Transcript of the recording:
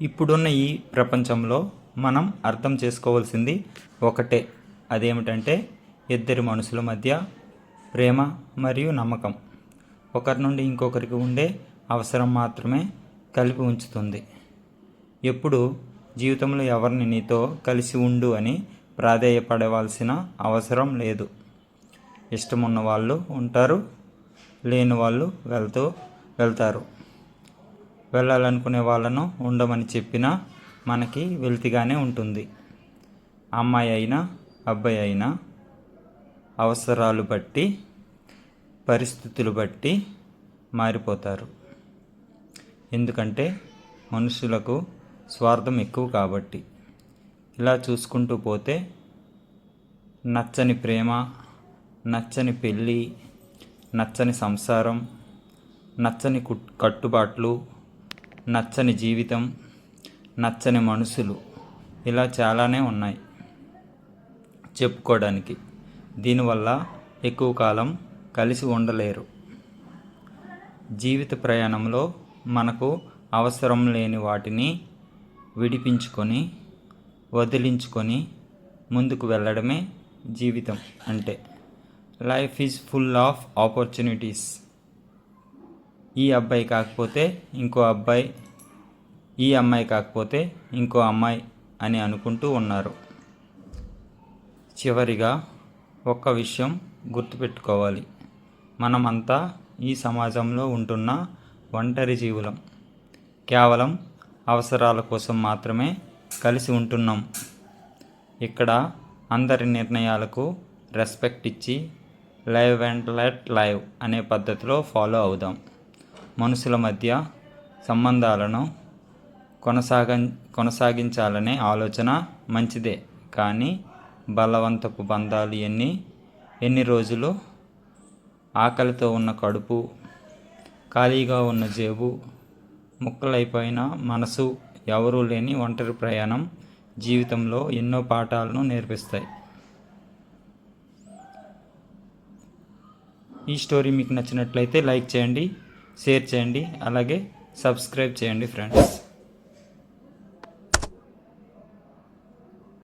ఇప్పుడున్న ఈ ప్రపంచంలో మనం అర్థం చేసుకోవాల్సింది ఒకటే. అదేమిటంటే ఇద్దరి మనుషుల మధ్య ప్రేమ మరియు నమ్మకం. ఒకరి నుండి ఇంకొకరికి ఉండే అవసరం మాత్రమే కలిపి ఉంచుతుంది. ఎప్పుడు జీవితంలో ఎవరిని నీతో కలిసి ఉండు అని ప్రాధేయపడవలసిన అవసరం లేదు. ఇష్టమున్న వాళ్ళు ఉంటారు లేని వాళ్ళు వెళ్తూ వెళ్తారు. వెళ్ళాలనుకునే వాళ్ళను ఉండమని చెప్పినా మనకి వెల్తిగానే ఉంటుంది. అమ్మాయి అయినా అబ్బాయి అయినా అవసరాలు బట్టి పరిస్థితులు బట్టి మారిపోతారు. ఎందుకంటే మనుషులకు స్వార్థం ఎక్కువ కాబట్టి. ఇలా చూసుకుంటూ పోతే నచ్చని ప్రేమ నచ్చని పెళ్ళి నచ్చని సంసారం నచ్చని కుట్- కట్టుబాట్లు నచ్చని జీవితం నచ్చని మనుషులు ఇలా చాలానే ఉన్నాయి. చెప్పుకోవడానికి దీనివల్ల ఎక్కువ కాలం కలిసి ఉండలేరు. జీవిత ప్రయాణంలో మనకు అవసరం లేని వాటిని విడిపించుకొని వదిలించుకొని ముందుకు వెళ్ళడమే జీవితం అంటే. Life is full of opportunities. ఈ అబ్బాయి కాకపోతే ఇంకో అబ్బాయి ఈ అమ్మాయి కాకపోతే ఇంకో అమ్మాయి అని అనుకుంటూ ఉన్నారు. చివరిగా ఒక్క విషయం గుర్తుపెట్టుకోవాలి. మనమంతా ఈ సమాజంలో ఉంటున్న ఒంటరి జీవులం. కేవలం అవసరాల కోసం మాత్రమే కలిసి ఉంటున్నాం. ఇక్కడ అందరి నిర్ణయాలకు రెస్పెక్ట్ ఇచ్చి లైవ్ అండ్ లెట్ లైవ్ అనే పద్ధతిలో ఫాలో అవుదాం. మనుషుల మధ్య సంబంధాలను కొనసాగ కొనసాగించాలనే ఆలోచన మంచిదే. కానీ బలవంతపు బంధాలు ఎన్ని? ఎన్ని రోజులు? ఆకలితో ఉన్న కడుపు ఖాళీగా ఉన్న జేబు ముక్కలైపోయిన మనసు ఎవరూ లేని ఒంటరి ప్రయాణం జీవితంలో ఎన్నో పాఠాలను నేర్పిస్తాయి. ఈ స్టోరీ మీకు నచ్చినట్లయితే లైక్ చేయండి. షేర్ చేయండి. అలాగే సబ్స్క్రైబ్ చేయండి ఫ్రెండ్స్.